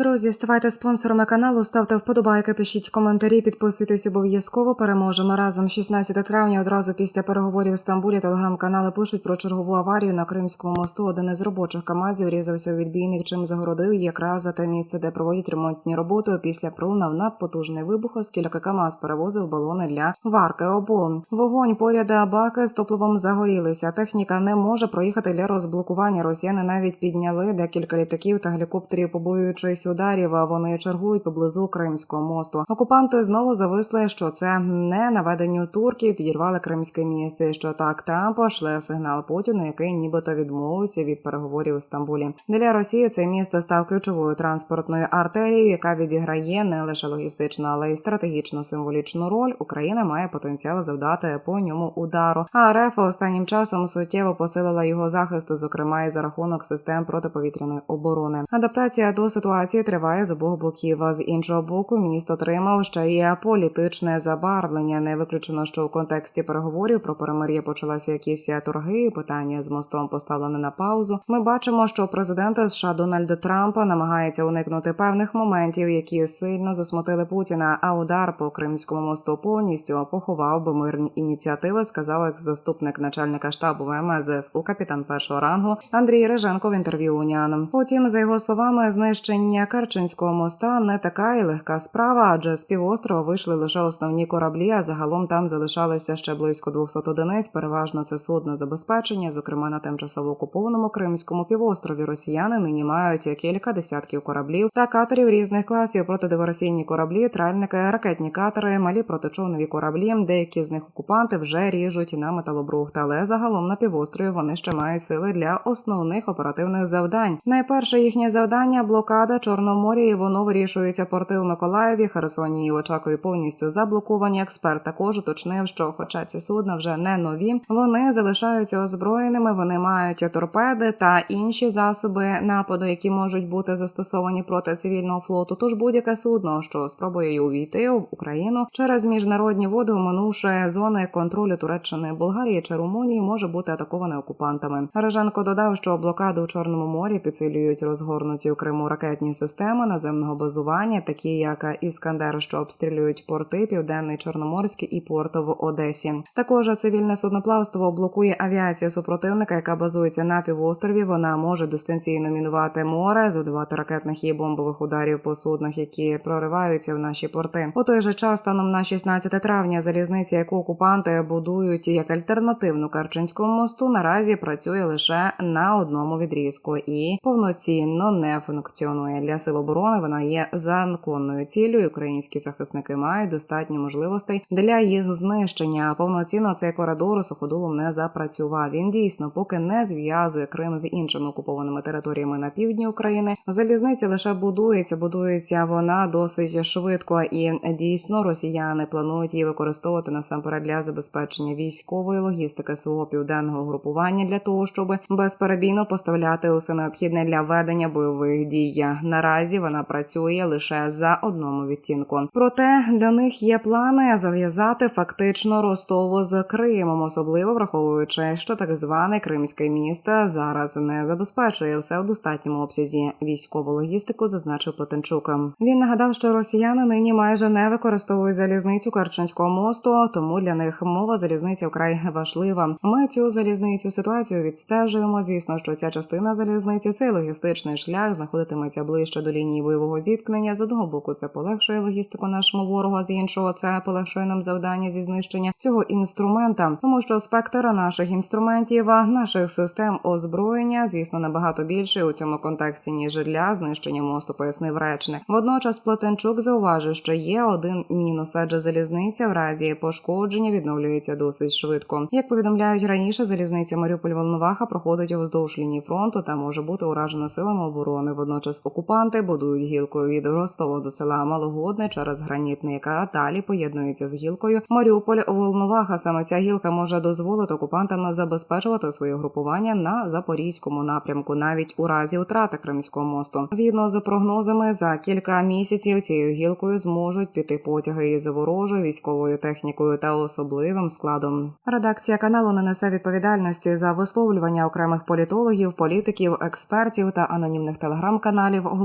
Друзі, ставайте спонсорами каналу, ставте вподобайки, пишіть коментарі, підписуйтесь обов'язково. Переможемо разом. 16 травня одразу після переговорів в Стамбулі телеграм-канали пишуть про чергову аварію на Кримському мосту. Один із робочих камазів різався у відбійник, чим загородив якраз за те місце, де проводять ремонтні роботи. Після пролунав надпотужний вибух, оскільки КАМАЗ перевозив балони для варки обон. Вогонь поряд баки з топливом загорілися. Техніка не може проїхати для розблокування. Росіяни навіть підняли декілька літаків та гелікоптерів, побоюючись ударів. Вони чергують поблизу Кримського мосту. Окупанти знову зависли, що це не наведення турків, підірвали Кримське місто. і Що так Трампа шле сигнал Путіну, який нібито відмовився від переговорів у Стамбулі. Для Росії це місто став ключовою транспортною артерією, яка відіграє не лише логістичну, але й стратегічну символічну роль. Україна має потенціал завдати по ньому удару. А РФ останнім часом суттєво посилила його захист, зокрема і за рахунок систем протиповітряної оборони. Адаптація до ситуації триває з обох боків. А з іншого боку, місто отримав ще й політичне забарвлення. Не виключено, що в контексті переговорів про перемир'я почалися якісь торги. Питання з мостом поставлене на паузу. Ми бачимо, що президент США Дональда Трампа намагається уникнути певних моментів, які сильно засмутили Путіна. А удар по Кримському мосту повністю поховав би мирні ініціативи. Сказав екс-заступник начальника штабу ВМЗСУ капітан першого рангу Андрій Реженко в інтерв'ю Уніан. Потім, за його словами, знищення Керченського моста не така і легка справа, адже з півострова вийшли лише основні кораблі. А загалом там залишалися ще близько 200 одиниць. Переважно це судне забезпечення, зокрема на тимчасово окупованому Кримському півострові. Росіяни нині мають кілька десятків кораблів та катерів різних класів, протидиверсійні кораблі, тральники, ракетні катери, малі протичовнові кораблі. Деякі з них окупанти вже ріжуть на металобрухт, але загалом на півострові вони ще мають сили для основних оперативних завдань. Найперше їхнє завдання блокада Чорного і воно вирішується порти в Миколаєві, Херсоні і Очакові повністю заблоковані. Експерт також уточнив, що, хоча ці судна вже не нові, вони залишаються озброєними. Вони мають торпеди та інші засоби нападу, які можуть бути застосовані проти цивільного флоту. Тож будь-яке судно, що спробує увійти в Україну через міжнародні води, оминувши зони контролю Туреччини, Болгарії чи Румунії, може бути атаковане окупантами. Реженко додав, що блокаду у Чорному морі підсилюють розгорнуті у Криму ракетні системи наземного базування, такі як Іскандер, що обстрілюють порти, Південний Чорноморський і порт в Одесі. Також цивільне судноплавство блокує авіація супротивника, яка базується на півострові. Вона може дистанційно мінувати море, завдавати ракетних і бомбових ударів по суднах, які прориваються в наші порти. У той же час, станом на 16 травня, залізниця, яку окупанти будують як альтернативну Керченському мосту, наразі працює лише на одному відрізку і повноцінно не функціонує для сил оборони. Вона є законною ціллю. і Українські захисники мають достатньо можливостей для їх знищення. Повноцінно цей коридор суходолом не запрацював. Він дійсно поки не зв'язує Крим з іншими окупованими територіями на півдні України. Залізниця лише будується, будується вона досить швидко, і дійсно росіяни планують її використовувати насамперед для забезпечення військової логістики свого південного групування для того, щоб безперебійно поставляти усе необхідне для ведення бойових дій. Наразі вона працює лише за одному відтінку. Проте для них є плани зав'язати фактично Ростову з Кримом, особливо враховуючи, що так зване Кримське місто зараз не забезпечує все в достатньому обсязі військову логістику, зазначив Плетенчук. Він нагадав, що росіяни нині майже не використовують залізницю Керченського мосту, тому для них мова залізниця вкрай важлива. Ми цю залізницю ситуацію відстежуємо. Звісно, що ця частина залізниці цей логістичний шлях знаходитиметься ближче до лінії бойового зіткнення. З одного боку, це полегшує логістику нашому ворогу, а з іншого це полегшує нам завдання зі знищення цього інструмента, тому що спектр наших інструментів, наших систем озброєння, звісно, набагато більше у цьому контексті ніж для знищення мосту, пояснив речник. Водночас Плетенчук зауважив, що є один мінус, адже залізниця в разі пошкодження відновлюється досить швидко. Як повідомляють раніше, залізниця Маріуполь Волноваха проходить уздовж лінії фронту та може бути уражена силами оборони. Водночас окупанти будують гілкою від Ростова до села Малогодне через гранітний, яка далі поєднується з гілкою Маріуполь Волноваха. Саме ця гілка може дозволити окупантам забезпечувати своє групування на запорізькому напрямку, навіть у разі втрати Кримського мосту. Згідно з прогнозами, за кілька місяців цією гілкою зможуть піти потяги із ворожою військовою технікою та особливим складом. Редакція каналу не несе відповідальності за висловлювання окремих політологів, політиків, експертів та анонімних телеграм-каналів.